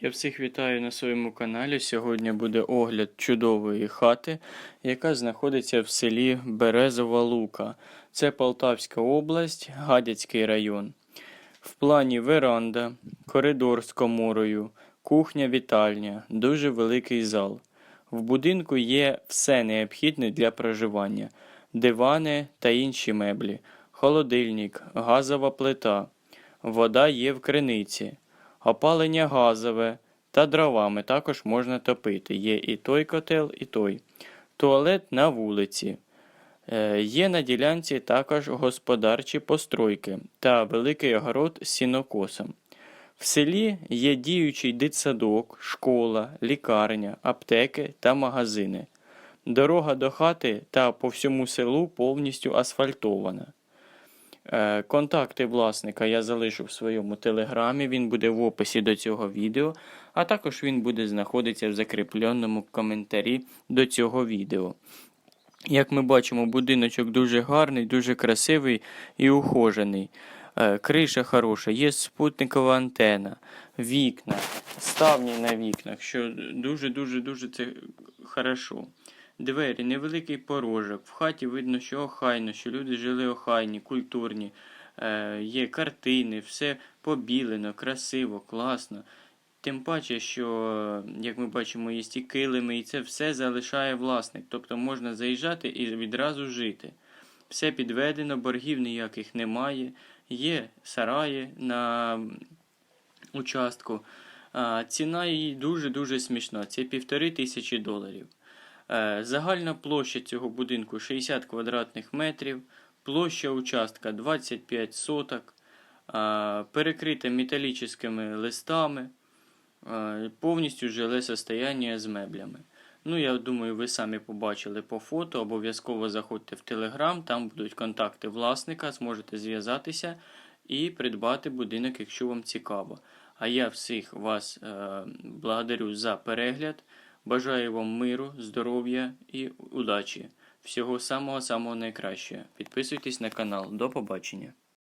Я всіх вітаю на своєму каналі. Сьогодні буде огляд чудової хати, яка знаходиться в селі Березова Лука. Це Полтавська область, Гадяцький район. В плані веранда, коридор з коморою, кухня, вітальня, дуже великий зал. В будинку є все необхідне для проживання: дивани та інші меблі, холодильник, газова плита. Вода є в криниці. Опалення газове та дровами також можна топити. Є і той котел, і той. Туалет на вулиці. Е, Є на ділянці також господарчі постройки та великий огород з сінокосом. В селі є діючий дитсадок, школа, лікарня, аптеки та магазини. Дорога до хати та по всьому селу повністю асфальтована. Е, Контакти власника я залишу в своєму телеграмі, він буде в описі до цього відео, а також він буде знаходитися в закріпленому коментарі до цього відео. Як ми бачимо, будиночок дуже гарний, дуже красивий і ухожений. Е, Криша хороша, є спутникова антена, вікна, ставні на вікнах, що дуже-дуже дуже це хорошо. Двері, невеликий порожок. В хаті видно, що охайно, що люди жили охайні, культурні. Е, є картини, все побілено, красиво, класно. Тим паче, що, як ми бачимо, є і килими, і це все залишає власник. Тобто можна заїжджати і відразу жити. Все підведено, боргів ніяких немає. Є сараї на участку. Ціна її дуже-дуже смішна. Це півтори тисячі доларів. Е, Загальна площа цього будинку 60 квадратних метрів, площа участка 25 соток, е, перекрита металічними листами, е, повністю жиле состояння з меблями. Ну, я думаю, ви самі побачили по фото. Обов'язково заходьте в Телеграм, там будуть контакти власника, зможете зв'язатися і придбати будинок, якщо вам цікаво. А я всіх вас е, благодарю за перегляд. Бажаю вам миру, здоров'я і удачі. Всього самого самого найкращого. Підписуйтесь на канал. До побачення.